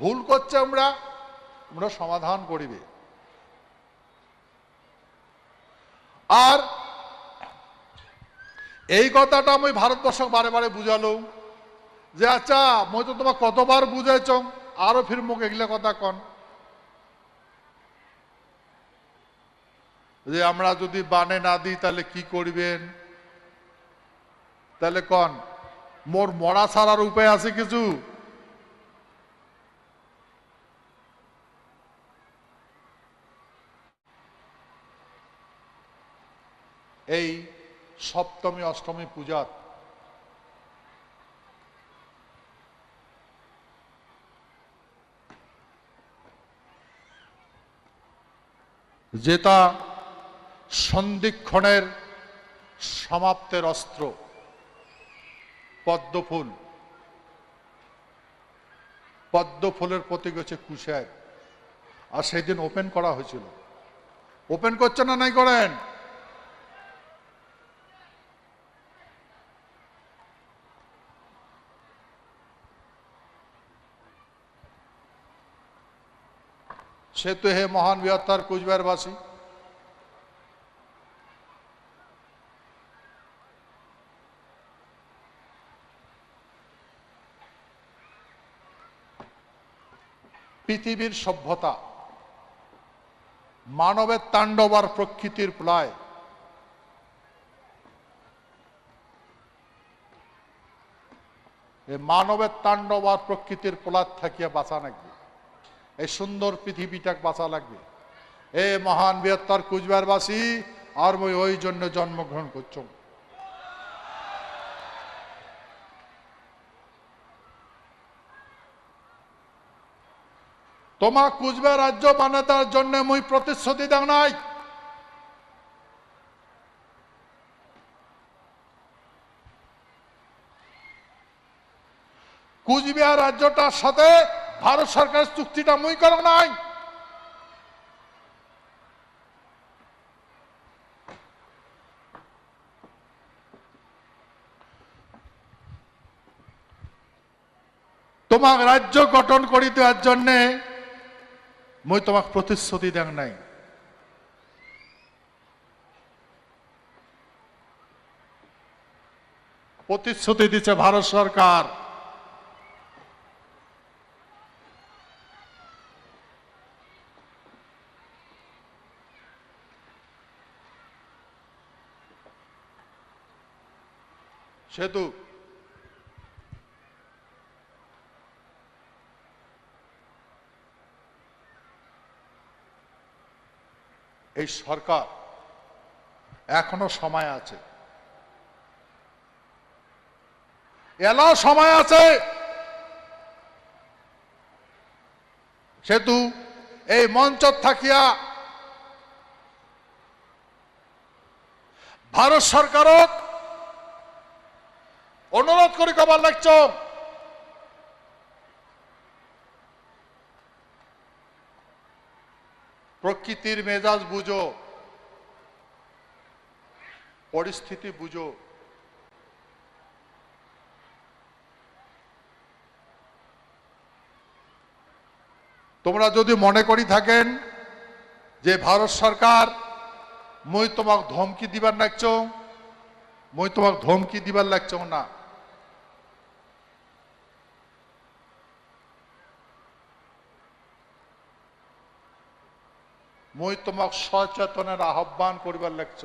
ভুল করছে আমরা আমরা সমাধান করিবে। আর এই কথাটা আমি ভারতবর্ষ বারে বারে বুঝালো যে আচ্ছা মই তো তোমার কতবার বুঝাইছ আরও ফির মুখ এগুলা কথা কন। যে আমরা যদি বানে না দিই, তাহলে কি করবেন? তাহলে কন, মোর মরা ছাড়ার উপায় আছে কিছু? এই সপ্তমী, অষ্টমী পূজাত যেটা সন্ধিক্ষণের সমাপ্তের অস্ত্র, পদ্মফুল। পদ্মফুলের প্রতীক হচ্ছে কুশায় আর সেই দিন ওপেন করা হয়েছিল। ওপেন করছে না নাই করেন? সে তো হে মহান বৃহত্তর কুচবিহারবাসী। পৃথিবীর সভ্যতা, মানবের তাণ্ডব আর প্রকৃতির এই মানবের তাণ্ডব আর প্রকৃতির পোলাদ থাকিয়া বাঁচা লাগবে এই সুন্দর পৃথিবীটাকে বাঁচা লাগবে। এ মহান বৃহত্তর কুচবিহারবাসী, আর মই ওই জন্য জন্মগ্রহণ করছ। তোমা কুচবিহার রাজ্য বানাতার জন্য মুই প্রতিশ্রুতি দেও নাই। কুচবিহার রাজ্যটার সাথে ভারত সরকার চুক্তিটা মুই করো নাই। তোমাক রাজ্য গঠন করি দেওয়ার জন্যে মই তোমাক প্রতিশ্রুতি দেন নাই। প্রতিশ্রুতি দিচ্ছে ভারত সরকার। সেতু। এই সরকার এখনও সময় আছে। এলাও সময় আছে। সেতু এই মঞ্চ থাকিয়া ভারত সরকারক অনুরোধ করি কবার লাগছ প্রকৃতির মেজাজ বুঝো, পরিস্থিতি বুঝো। তোমরা যদি মনে করি থাকেন যে ভারত সরকার, মই তোমাক ধমকি দিবার লাগছ, মই তোমাক ধমকি দিবার লাগছ না। মই তোমাক সচেতনের আহ্বান করিবার লাগছ